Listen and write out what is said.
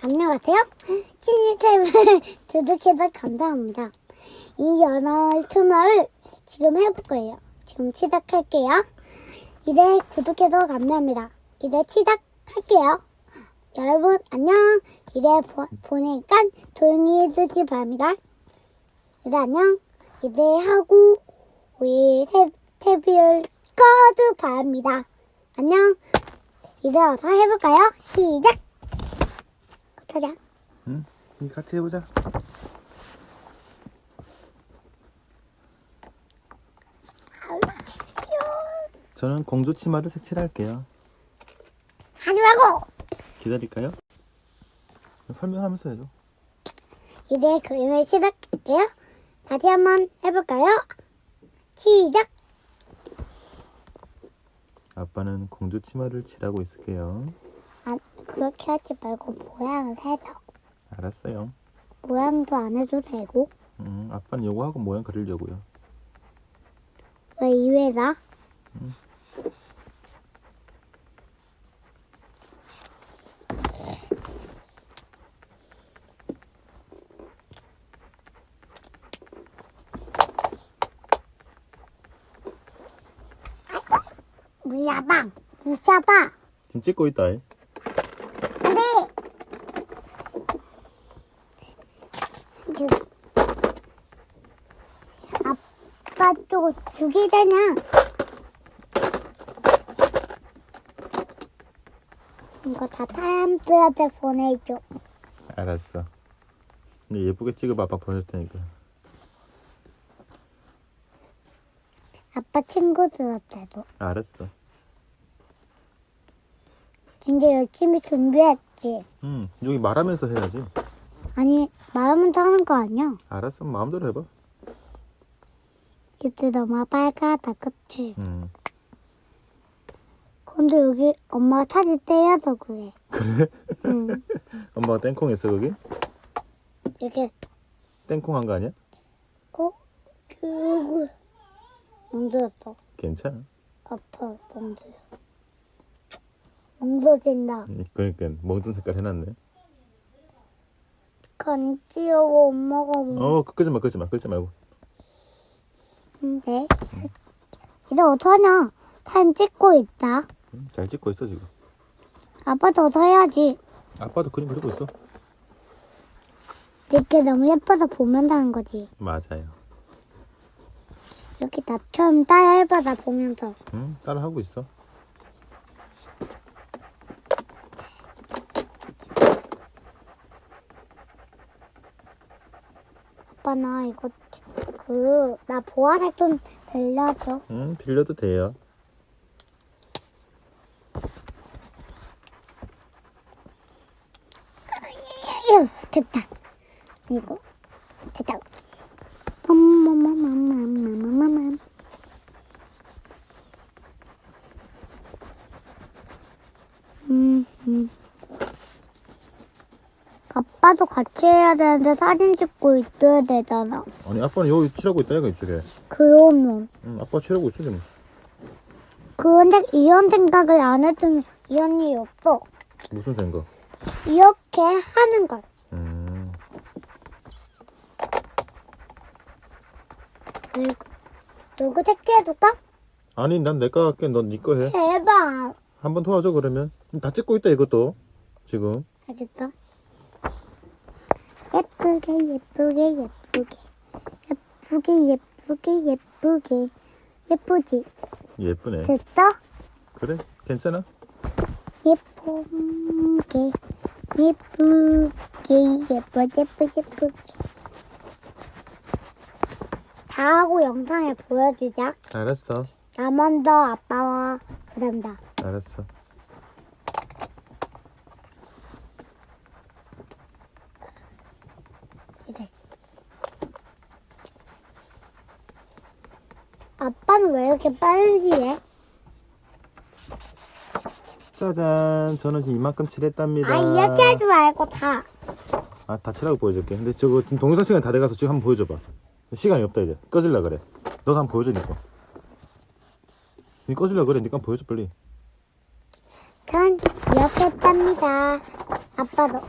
안녕하세요. 키니탭을 두둑해서 감사합니다. 이 연어 투마을 지금 해볼 거예요. 지금 시작할게요. 이제 구독해서 감사합니다. 이제 시작할게요. 여러분 안녕. 이제 보, 보니까 조용히 해주시 바랍니다. 이제 안녕. 이제 하고 우리 탭, 탭을 꺼도 바랍니다. 안녕. 이제 어서 해볼까요? 시작! 가자. 응? 같이 해보자. 저는 공주 치마를 색칠할게요. 하지 말고! 기다릴까요? 설명하면서 해줘. 이제 그림을 시작할게요. 다시 한번 해볼까요? 시작! 아빠는 공주 치마를 칠하고 있을게요. 아, 그렇게 하지 말고 모양을 해서. 알았어요. 모양도 안 해도 되고. 음, 아빠는 요거 하고 모양 그리려고요. 왜 이외다? 무사봐, 무사봐. 지금 찍고 있다. 이. 안돼. 그, 아빠 또두 개잖아. 이거 다 타임스한테 보내줘. 알았어. 근데 예쁘게 찍어봐. 아빠 보여줄 테니까. 아빠 친구들한테도. 알았어. 진짜 열심히 준비했지. 음, 여기 말하면서 해야지. 아니 말하면서 하는 거 아니야? 알았어. 마음대로 해봐. 입술 너무 빨갛다, 그치? 음. 근데 여기 엄마가 사진 떼어서 그래. 그래? 응. 엄마가 땡콩 했어, 거기? 이렇게 땡콩 한 거 아니야? 어? 그리고 멍들었어. 괜찮아. 아파, 멍들. 멍들진다. 음, 그러니까 멍든 색깔 해놨네. 간 귀여워, 엄마가 뭐. 어, 끄지 마, 끄지 마, 끄지 말고. 네. 이제 어떡하냐? 사진 찍고 있다. 음, 잘 찍고 있어 지금. 아빠도 어서 해야지. 아빠도 그림 그리고 있어. 이렇게 너무 예뻐서 보면서 하는 거지. 맞아요. 이렇게 나처럼 따야 해봐, 나 보면서. 응, 따라 하고 있어. 아빠, 나 이거, 그 나 보아색 좀 빌려줘. 응, 빌려도 돼요. 됐다. 이거 됐다. 맘맘맘맘맘맘맘. 음 음. 아빠도 같이 해야 되는데 사진 찍고 있어야 되잖아. 아니 아빠는 여기 칠하고 있다 얘가 이쪽에. 그러면. 응, 아빠 칠하고 있어 지금. 그런데 이런 생각을 안 해주면 이런 일이 없어. 무슨 생각? 이렇게 하는 걸. 음, 이거, 이거 체크해줄까? 아니 난 내거 할게. 넌 네 거 해. 대박. 한번 도와줘 그러면. 다 찍고 있다 이것도. 지금. 알겠어? 예쁘게 예쁘게 예쁘게 예쁘게 예쁘게 예쁘게 예쁘지? 예쁘네. 됐어? 그래, 괜찮아. 예쁘게 예쁘게 예뻐 예쁘 예쁘게 다 하고 영상에 보여주자 알았어. 나 먼저 아빠와 그 다음 나 알았어. 이제 아빠는 왜 이렇게 빨리 해? 짜잔, 저는 지금 이만큼 칠했답니다. 아 이렇게 하지 말고 다 아, 다 칠하고 보여줄게. 근데 저거 지금 동영상 시간 다 돼가서 지금 한번 보여줘봐. 시간이 없다 이제. 꺼질라 그래. 너도 한번 보여줘 니까. 니 꺼질라 그래. 니까 보여줘 빨리. 전 이렇게 했답니다. 아빠도